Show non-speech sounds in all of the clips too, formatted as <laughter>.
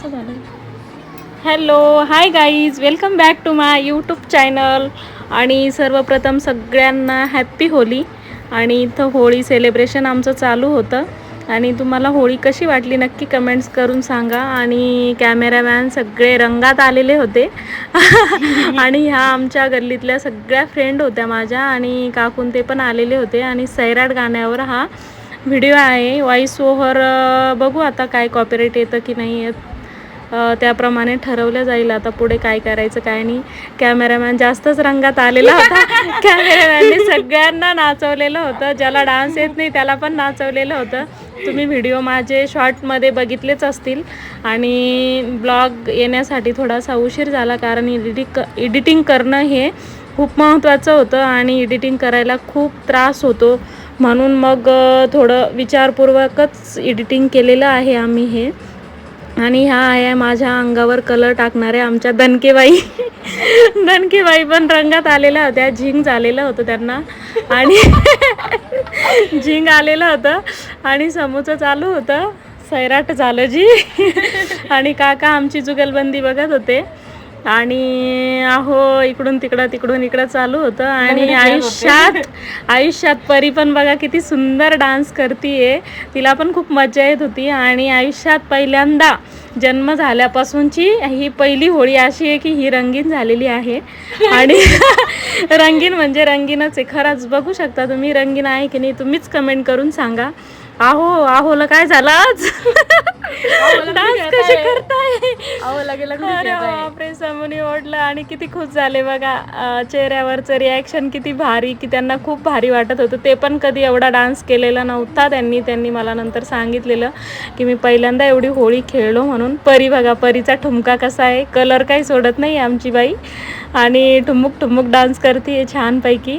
कसं झालं. Hello hi guys welcome back to my YouTube channel आणि सर्वप्रथम सगळ्यांना हॅप्पी होली. आणि इथं होळी सेलिब्रेशन आमचं चालू होतं. आणि तुम्हाला होळी कशी वाटली नक्की कमेंट्स करून सांगा. आणि कॅमेरामॅन सगळे रंगात आलेले होते. <laughs> आणि ह्या आमच्या गल्लीतल्या सगळ्या फ्रेंड होत्या माझ्या. आणि काकून ते पण आलेले होते. आणि सैराट गाण्यावर हा व्हिडिओ आहे. वॉईस ओव्हर बघू आता काय कॉपीराईट येतं की नाही. येत त्याप्रमाणे ठरवलं जाईल आता पुढे काय करायचं काय नाही. कॅमेरामॅन जास्तच रंगात आलेला होता. <laughs> कॅमेरामॅनने सगळ्यांना नाचवलेलं होतं. ज्याला डान्स येत नाही त्याला पण नाचवलेलं होतं. तुम्ही व्हिडिओ माझे शॉर्टमध्ये बघितलेच असतील. आणि ब्लॉग येण्यासाठी थोडासा उशीर झाला कारण एडिटिंग एडिटिंग करणं हे खूप महत्त्वाचं होतं आणि एडिटिंग करायला खूप त्रास होतो. म्हणून मग थोडं विचारपूर्वकच एडिटिंग केलेलं आहे आम्ही हे. आणि ह्या आहे माझ्या अंगावर कलर टाकणाऱ्या आमच्या दणकेबाई. दणकेबाई पण रंगात आलेल्या होत्या. झिंग झालेलं होतं त्यांना. आणि <laughs> झिंग आलेलं होतं. आणि समोरचं चालू होतं. सैराट झालं जी. आणि काका आमची जुगलबंदी बघत होते. आणि अहो इकडून तिकडं तिकडून इकडं चालू होतं. आणि आयुष्यात आयुष्यात परी पण बघा किती सुंदर डान्स करतीये. तिला पण खूप मजा येत होती. आणि आयुष्यात पहिल्यांदा जन्म झाल्यापासूनची ही पहिली होळी अशी आहे की ही रंगीन झालेली आहे. आणि <laughs> रंगीन म्हणजे रंगीनच आहे. खरंच बघू शकता तुम्ही रंगीन आहे की नाही तुम्हीच कमेंट करून सांगा. आहो आहोला काय झालं आज? <laughs> डान्स कसे करताय? अरे बापरे समोनी ओढलं आणि किती खुश झाले बघा. अं, चेहऱ्यावरचं रिॲक्शन किती भारी की त्यांना खूप भारी वाटत होतं. ते पण कधी एवढा डान्स केलेला नव्हता त्यांनी त्यांनी मला नंतर सांगितलेलं की मी पहिल्यांदा एवढी होळी खेळलो म्हणून. परी बघा परीचा ठुमका कसा आहे? कलर काही सोडत नाही आमची बाई. आणि ठुमुक ठुमुक डान्स करते छानपैकी.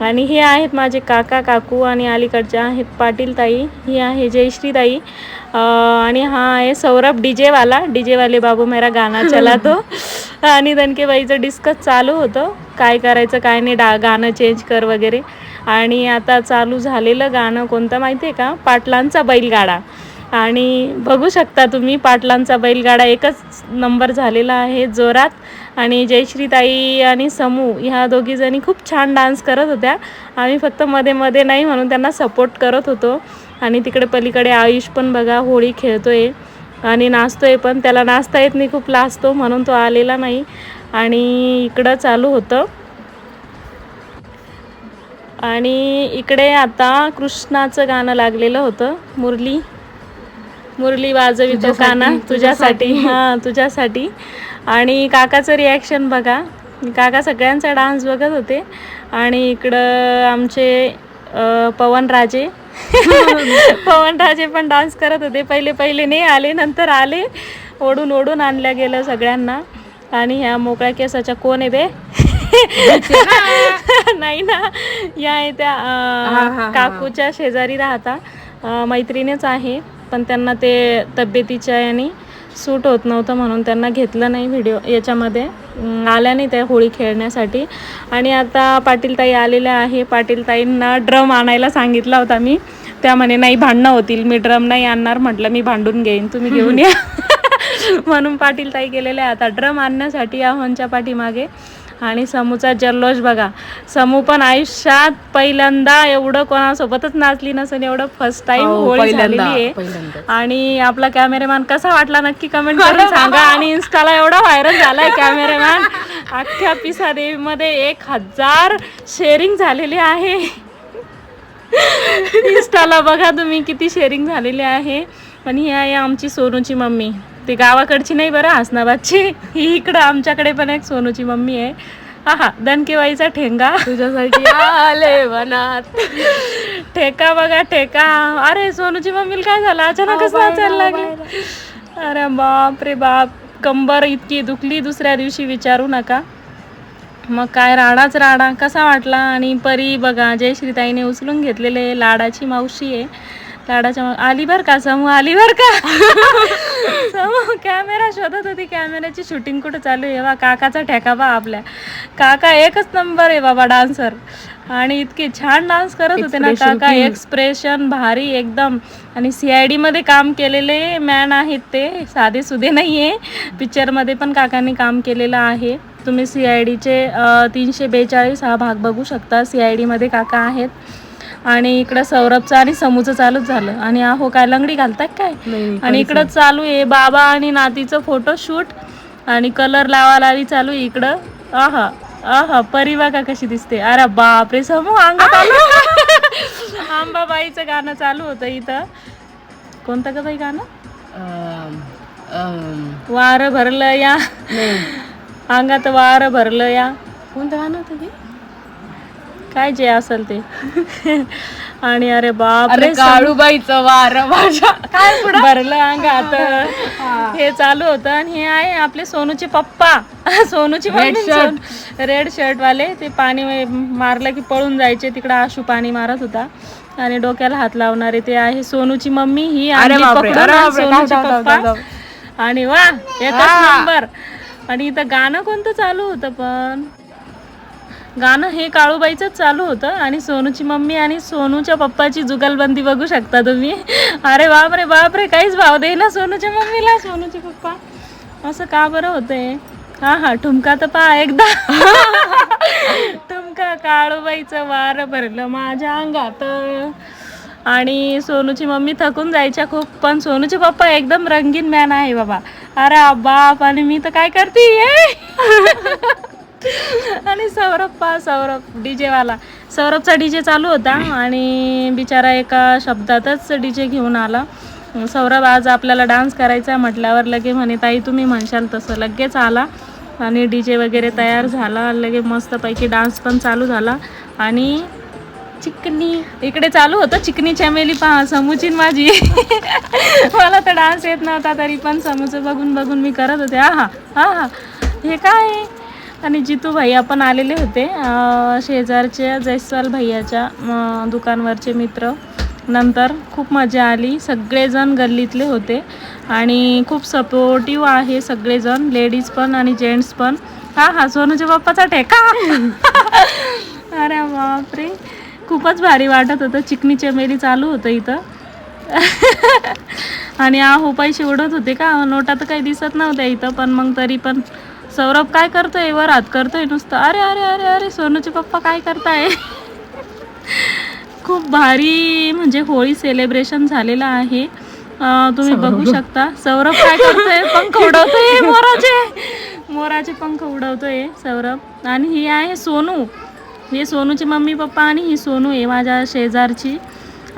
आणि हे आहेत माझे काका काकू आणि अलीकडच्या आहेत पाटील ताई ही आहे जयश्री ताई आणि हा आहे सौरभ डीजेवाला. डीजेवाले बाबू मेरा गाणं <laughs> चला तो आणि दणकेबाईचं डिस्कस चालू होतं. काय करायचं काय नाही डा गाणं चेंज कर वगैरे. आणि आता चालू झालेलं गाणं कोणतं माहिती आहे का? पाटलांचा बैलगाडा. आणि बघू शकता तुम्ही पाटलांचा बैलगाडा एकच नंबर झालेला आहे जोरात. आणि जयश्रीताई आणि समू ह्या दोघीजणी खूप छान डान्स करत होत्या. आम्ही फक्त मध्ये मध्ये नाही म्हणून त्यांना सपोर्ट करत होतो. आणि तिकडे पलीकडे आयुष पण बघा होळी खेळतोय आणि नाचतोय पण. त्याला नाचता येत नाही खूप लाजतो म्हणून तो आलेला नाही. आणि इकडं चालू होतं. आणि इकडे आता कृष्णाचं गाणं लागलेलं होतं मुरली. मुरली वाजवितो काना तुझ्यासाठी. हां तुझ्यासाठी. आणि काकाचं रिॲक्शन बघा. काका सगळ्यांचा डान्स बघत होते. आणि इकडं आमचे अं, पवनराजे <laughs> पवनराजे पण डान्स करत होते. पहिले पहिले नाही आले नंतर आले. ओढून ओढून आणल्या गेलं सगळ्यांना. आणि ह्या मोकळ्या केसाच्या कोण आहे बे? <laughs> नाही ना. या आहे त्या अं, काकूच्या शेजारी राहता. मैत्रिणीच आहे. पण त्यांना ते तब्येतीच्या याने सूट होत नव्हतं म्हणून त्यांना घेतलं नाही व्हिडिओ याच्यामध्ये. आल्या नाही त्या होळी खेळण्यासाठी. आणि आता पाटीलताई आलेल्या आहे. पाटीलताईंना ड्रम आणायला सांगितला होता मी. त्या म्हणे नाही भांडणं होतील. मी ड्रम नाही आणणार म्हटलं मी भांडून घेईन. तुम्ही घेऊन या. <laughs> म्हणून पाटीलताई गेलेल्या गेलेले आहे आता ड्रम आणण्यासाठी आव्हानच्या पाठीमागे आणि समूचा जल्लोष बघा. समू पण आयुष्यात पहिल्यांदा एवढं कोणासोबतच नाचली नसेल एवढं फर्स्ट टाइम होळी झालेली आहे. आणि आपला कॅमेरामॅन कसा वाटला नक्की कमेंट करून सांगा. आणि इन्स्टाला एवढा व्हायरल झालाय कॅमेरामॅन अख्ख्या पिसा देवीमध्ये एक हजार शेअरिंग झालेली आहे. इन्स्टाला बघा तुम्ही किती शेअरिंग झालेली आहे. आणि ही आहे आमची सोनूची मम्मी. ती गावाकडची नाही बरं हसनाबादची. ही इकडं आमच्याकडे पण एक सोनूची मम्मी आहे. हा हा दणकेबाईचा ठेंगा. तुझ्यासाठी आले वनात. ठेका बघा ठेका. अरे सोनूची मम्मीला काय झालं? अचानकच नाचायला लागले. अरे बाप रे बाप. कंबर इतकी दुखली दुसऱ्या दिवशी विचारू नका. मग काय राडाच राडा कसा वाटला? आणि परी बघा जयश्रीताईने उचलून घेतलेले लाडाची मावशी आहे. लाडाच्या माव- आली बर का? समू आली बर का? <laughs> समू कॅमेरा शोधत होती. कॅमेऱ्याची शूटिंग कुठं चालू आहे? बा काकाचा ठेका बा आपल्या. काका एकच नंबर आहे बाबा डान्सर आणि इतके छान डान्स करत होते ना काका. एक्सप्रेशन भारी एकदम. आणि सी आय डी मध्ये काम केलेले मॅन आहेत ते. साधे सुधे नाहीये. पिक्चरमध्ये पण काकांनी काम केलेलं आहे. तुम्ही सी आय डीचे तीनशे बेचाळीस हा भाग बघू शकता. सी आय डी मध्ये काका आहेत. आणि इकडं सौरभचं आणि समूचं चालूच झालं. आणि अहो काय लंगडी घालताय काय? आणि इकडं चालू आहे. बाबा आणि नातीचं फोटोशूट आणि कलर लावा लावी चालू आहे इकडं. आहा आहा परी बघा कशी दिसते. अरे बापरे समूह अंगात आलं. आंबाबाईचं गाणं चालू होतं इथं. कोणतं का बाई गाणं? वार भरलं या. अंगात वार भरलं या. कोणतं गाणं होतं ते? काय जे असेल ते. आणि अरे बाप अरे काळूबाईचं वार माझ्या काय पुढं? भरलं अंगात हे. चालू होतं आणि हे आहे आपले सोनूचे पप्पा. <laughs> सोनूची रेड शर्ट वाले. ते पाणी मारलं की पळून जायचे. तिकडे आशू पाणी मारत होता. आणि डोक्याला हात लावणारे ते आहे सोनूची मम्मी. ही सोनूचे पप्पा. आणि वा एकच नंबर आणि इथं गाणं कोणतं चालू होतं पण? गाणं हे काळूबाईचंच चालू होतं आणि सोनूची मम्मी आणि सोनूच्या पप्पाची जुगलबंदी बघू शकता तुम्ही. अरे बाप बापरे बापरे काहीच भाव दे ना सोनूच्या मम्मीला. सोनूचे पप्पा असं का बरं होतंय? हा हा ठुमका तर पहा एकदा. ठुमका काळूबाईचं वार भरलं माझ्या अंगात. आणि सोनूची मम्मी थकून जायच्या खूप पण सोनूचे पप्पा एकदम रंगीन मॅन आहे बाबा. अरे बाप आणि मी तर काय करते? आणि सौरभ पा सौरभ डी जेवाला सौरभचा डीजे चालू होता आणि बिचारा एका शब्दातच डीजे घेऊन आला. सौरभ आज आपल्याला डान्स करायचा आहे म्हटल्यावर लगे म्हणे ताई तुम्ही म्हणशाल तसं. लगेच आला आणि डी जे वगैरे तयार झाला. लगे मस्तपैकी डान्स पण चालू झाला. आणि चिकनी इकडे चालू होतं चिकनी चमेली पहा समुचीन माझी. मला तर डान्स येत नव्हता तरी पण समूचं बघून बघून मी करत होते. हा हा हा हे काय? आहे? आणि जितू भैया पण आलेले होते शेजारच्या जयस्वाल भैयाच्या दुकानवरचे मित्र. नंतर खूप मजा आली. सगळेजण गल्लीतले होते आणि खूप सपोर्टिव्ह आहे सगळेजण. लेडीज पण आणि जेंट्स पण. हा हा सोनूच्या बाप्पाचा ठेका. <laughs> अरे बापरे. खूपच भारी वाटत होतं. चिकनी चमेली चालू होतं इथं. <laughs> आणि आहो पैसे उडत होते का? नोटा तर काही दिसत नव्हत्या इथं पण मग तरी पण सौरभ काय करतोय? वर हात करतोय नुसतं. अरे अरे अरे अरे सोनूचे पप्पा काय करताय? खूप भारी म्हणजे होळी सेलिब्रेशन झालेलं आहे. तुम्ही बघू शकता. सौरभ काय करतोय? पंख उडवतोय मोराचे. मोराचे पंख उडवतोय सौरभ. आणि ही आहे सोनू. हे सोनूची मम्मी पप्पा आणि ही सोनू आहे माझ्या शेजारची.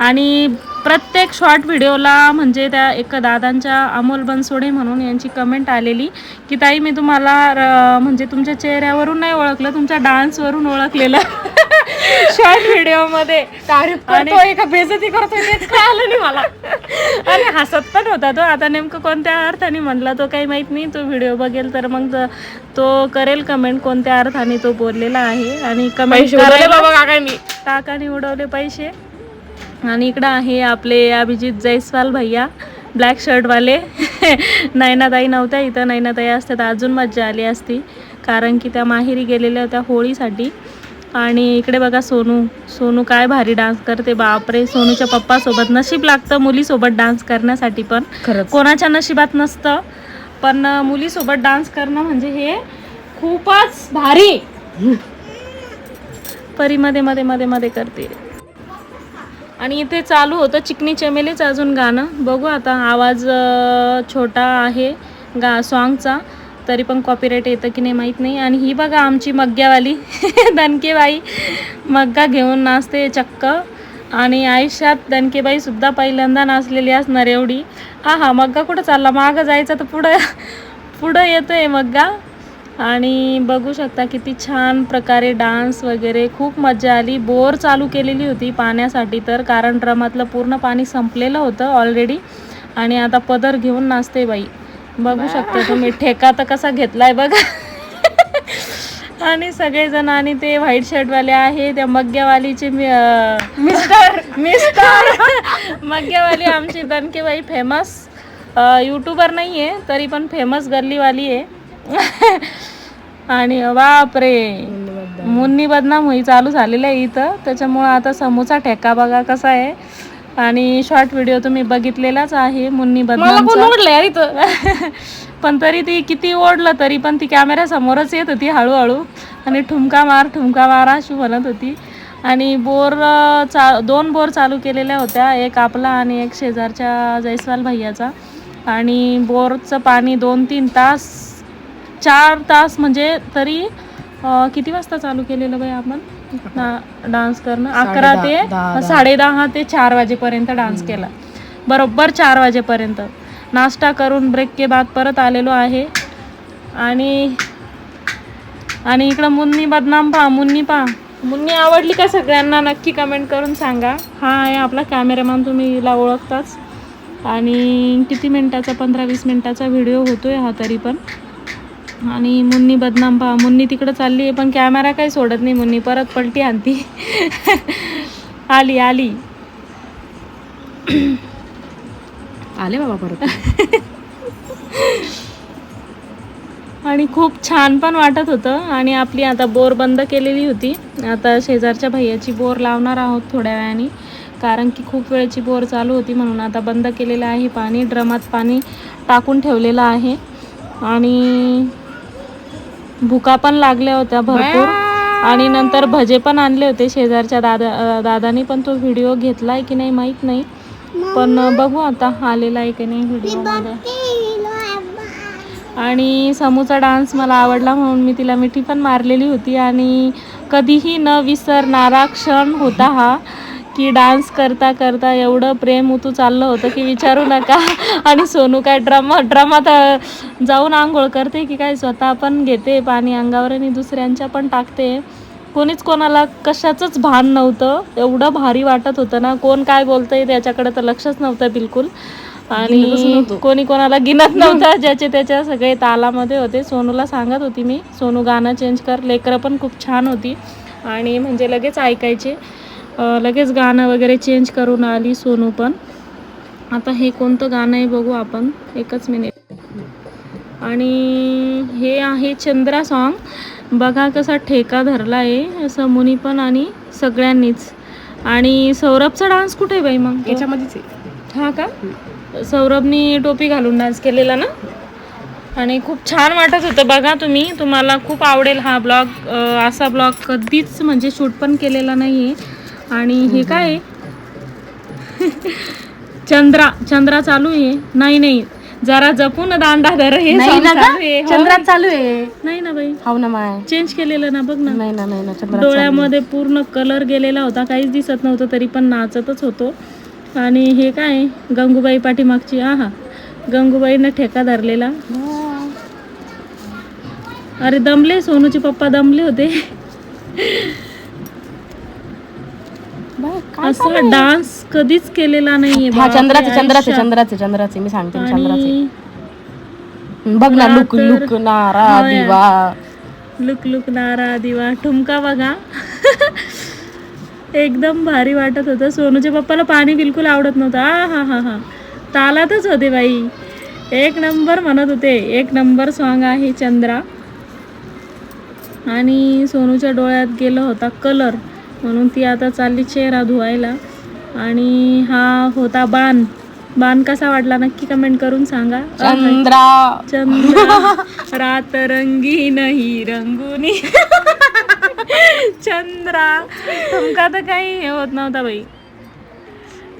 आणि प्रत्येक शॉर्ट व्हिडिओला म्हणजे त्या एक दादांच्या अमोल बनसोडे म्हणून यांची कमेंट आलेली की ताई मी तुम्हाला म्हणजे तुमच्या चेहऱ्यावरून नाही ओळखलं तुमच्या डान्सवरून ओळखलेलं <laughs> शॉर्ट व्हिडिओमध्ये तारीफ करतोय का बेजती करतोय तेच कळालं नाही मला. <laughs> आणि हसत पण होता तो. आता नेमकं कोणत्या अर्थाने म्हणला तो काही माहीत नाही. तो व्हिडिओ बघेल तर मग त- करेल कमेंट कोणत्या अर्थाने तो बोललेला आहे. आणि कमेंट बाबा काकांनी. काकाने उडवले पैसे. आणि इकडं आहे आपले अभिजित जयस्वाल भैया ब्लॅक शर्टवाले नयनाताई नव्हत्या इथं नयनाताई असतात. तर अजून मज्जा आली असती कारण की त्या माहेरी गेलेल्या होत्या होळीसाठी. आणि इकडे बघा सोनू सोनू काय भारी डान्स करते. बापरे सोनूच्या पप्पासोबत नशीब लागतं मुलीसोबत डान्स करण्यासाठी पण. कोणाच्या नशिबात नसतं. पण मुलीसोबत डान्स करणं म्हणजे हे खूपच भारी. परी मध्ये मध्ये मध्ये मध्ये करते. आणि इथे चालू होतं चिकनी चमेलीचं अजून गाणं. बघू आता आवाज छोटा आहे गा सॉन्गचा तरी पण कॉपीराईट येतं की नाही माहीत नाही. आणि ही बघा आमची मग्ग्यावाली. <laughs> दणकेबाई मग्गा घेऊन नाचते चक्क. आणि आयुष्यात दणकेबाईसुद्धा पहिल्यांदा नाचलेली असणार एवढी. हा हा मग्गा कुठं चालला? मागं जायचं तर पुढं पुढं येतोय मग्गा. आणि बघू शकता किती छान प्रकारे डान्स वगैरे खूप मजा आली. बोर चालू केलेली होती पाण्यासाठी तर कारण ड्रमातलं पूर्ण पाणी संपलेलं होतं ऑलरेडी आणि आता पदर घेऊन नाचते बाई. बघू शकता तुम्ही ठेका तर कसा घेतलाय बघा. आणि सगळेजण आणि ते व्हाईट शर्टवाले आहे त्या मग्ग्यावालीचे मिस्टर. मिस्टर. मग्ग्यावाली आमची दणकेबाई फेमस यूट्यूबर नाही आहे तरी पण फेमस गल्लीवाली आहे. <laughs> आणि बापरे. मुन्नी बदनाम होई चालू झालेलं आहे इथं. त्याच्यामुळं आता समोसा ठेका बघा कसा आहे. आणि शॉर्ट व्हिडिओ तुम्ही बघितलेलाच आहे मुन्नी बदनाम <laughs> पण तरी ती किती ओढलं तरी पण ती कॅमेऱ्या समोरच येत होती हळूहळू. आणि ठुमका मार ठुमका मार अशी म्हणत होती. आणि बोर चा दोन बोर चालू केलेल्या होत्या. एक आपला आणि एक शेजारच्या जयस्वाल भैयाचा. आणि बोरचं पाणी दोन तीन तास चार तास म्हणजे तरी अं, किती वाजता चालू केलेलं बाई आपण? डा- डान्स करणं? अकरा ते साडेदहा ते चार वाजेपर्यंत डान्स केला. बरोबर चार वाजेपर्यंत. नाश्ता करून ब्रेक के बाद परत आलेलो आहे. आणि आणि इकडं मुन्नी बदनाम पहा मुन्नी पहा. मुन्नी आवडली का सगळ्यांना? नक्की कमेंट करून सांगा. हा आहे आपला कॅमेरामॅन तुम्ही हिला ओळखताच. आणि किती मिनटाचा? पंधरा वीस मिनटाचा व्हिडिओ होतोय हा तरी पण. आणि मुन्नी बदनाम पहा मुन्नी तिकडं चालली आहे पण कॅमेरा काही सोडत नाही मुन्नी. परत पलटी आणती. <laughs> आली आली. <clears throat> आले बाबा परत. <laughs> आणि खूप छान पण वाटत होतं. आणि आपली आता बोर बंद केलेली होती. आता शेजारच्या भैयाची बोर लावणार आहोत थोड्या वेळाने. कारण की खूप वेळची बोर चालू होती म्हणून आता बंद केलेलं आहे पाणी. ड्रमात पाणी टाकून ठेवलेलं आहे. आणि भुका पण लागल्या होत्या भरपूर. आणि नंतर भजे पण आणले होते शेजारच्या दादा दादानी पण तो व्हिडिओ घेतलाय की नाही माहीत नाही. पण बघू आता आलेला आहे की नाही व्हिडिओमध्ये आणि समूचा डान्स मला आवडला म्हणून मी तिला मिठी पण मारलेली होती. आणि कधीही न विसरणारा क्षण होता हा. की डान्स करता करता एवढं प्रेम उतू चाललं होतं की विचारू नका. आणि सोनू काय ड्रमा ड्रमात जाऊन आंघोळ करते की काय स्वतः पण घेते पाणी अंगावर आणि दुसऱ्यांच्या पण टाकते. कोणीच कोणाला कशाचंच भान नव्हतं. एवढं भारी वाटत होतं ना. कोण काय बोलतंय त्याच्याकडे तर लक्षच नव्हतं बिलकुल. आणि कोणी कोणाला गिनत नव्हतं ज्याचे त्याच्या सगळे तालामध्ये होते. सोनूला सांगत होती मी. सोनू गाणं चेंज कर. लेकरं पण खूप छान होती. आणि म्हणजे लगेच ऐकायचे. लगेच गाणं वगैरे चेंज करून आली सोनू पण. आता हे कोणतं गाणं आहे बघू आपण. एकच मिनिट आणि हे आहे चंद्रा सॉन्ग बघा कसा ठेका धरला आहे असं मुनी पण आणि सगळ्यांनीच. आणि सौरभचा डान्स कुठे आहे बाई मग? याच्यामध्येच आहे. हा का? सौरभनी टोपी घालून डान्स केलेला ना? आणि खूप छान वाटत होतं बघा तुम्ही. तुम्हाला खूप आवडेल हा ब्लॉग असा ब्लॉग कधीच म्हणजे शूट पण केलेला नाही आहे आणि हे काय? चंद्रा चंद्रा चालू आहे. नाही नाही. जरा जपून दांडा धर. हे नाही song ना चालू ग आहे. हो. चंद्रात चालू आहे. नाही ना बाई. हाव ना माय. चेंज केलेलं ना बघ ना. नाही ना नाही ना चंद्रात डोळ्यामध्ये पूर्ण कलर गेलेला होता. काहीच दिसत नव्हतं तरी पण नाचतच होतो. आणि हे काय? गंगूबाई पाठीमागची. आहा. गंगूबाईनं ठेका धरलेला. अरे दमले? सोनूचे पप्पा दमले होते. असं डान्स कधीच केलेला नाहीये हा बापरे, चंद्राचे चंद्राचे आयुष्यात. चंद्राचे चंद्राचे मी सांगते ना, चंद्राचे. आणि बघ ना लुक तर- लुक नारा हो. दिवा. लुक लुक नारा दिवा. ठुमका बघा. <laughs> एकदम भारी वाटत होतं. सोनूच्या पप्पाला पाणी बिलकुल आवडत नव्हतं. आ हा हा हा. तालातच होते बाई. एक नंबर म्हणत होते. एक नंबर सॉन्ग आहे चंद्रा. आणि सोनूच्या डोळ्यात गेलं होता कलर म्हणून ती आता चालली चेहरा धुवायला. आणि हा होता बाण. बाण कसा वाटला नक्की कमेंट करून सांगा. चंद्रा. <laughs> चंद्र रात रंगी नाही रंगुनी. <laughs> चंद्रा. तुमका तर काही हे होत नव्हता बाई.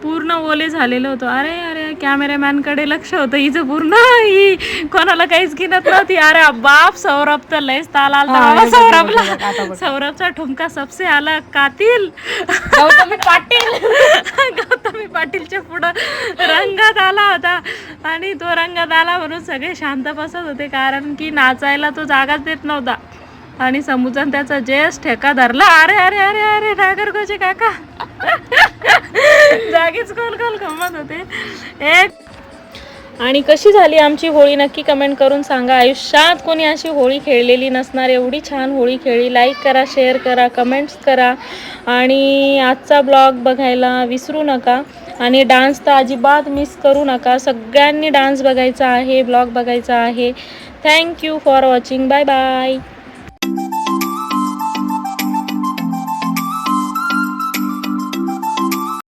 पूर्ण ओले झालेलं होतं. अरे अरे कॅमेरामॅनकडे लक्ष होतं. हिचं पूर्ण ही कोणाला काहीच गिनत नव्हती अरे बाप सौरभ तर लयच ताल बाबा सौरभला सौरभचा ठुमका सबसे आला. कातील. गौतमी पाटील. <laughs> गौतमी पाटीलच्या पुढं रंगात आला होता. आणि तो रंगात आला म्हणून सगळे शांत बसत होते. कारण की नाचायला तो जागाच देत नव्हता. आणि समुद्रात त्याचा जेस ठेका धरला. अरे अरे अरे अरे नागरगोचे काका. <laughs> जागीच गोल गोल गमत होते. एक आणि कशी झाली आमची होळी? नक्की कमेंट करून सांगा. आयुष्यात कोणी अशी होळी खेळलेली नसणार. एवढी छान होळी खेळली. लाईक करा शेअर करा कमेंट्स करा. आणि आजचा ब्लॉग बघायला विसरू नका. आणि डान्स तर अजिबात मिस करू नका. सगळ्यांनी डान्स बघायचा आहे ब्लॉग बघायचा आहे. Thank you for watching bye bye Thank you.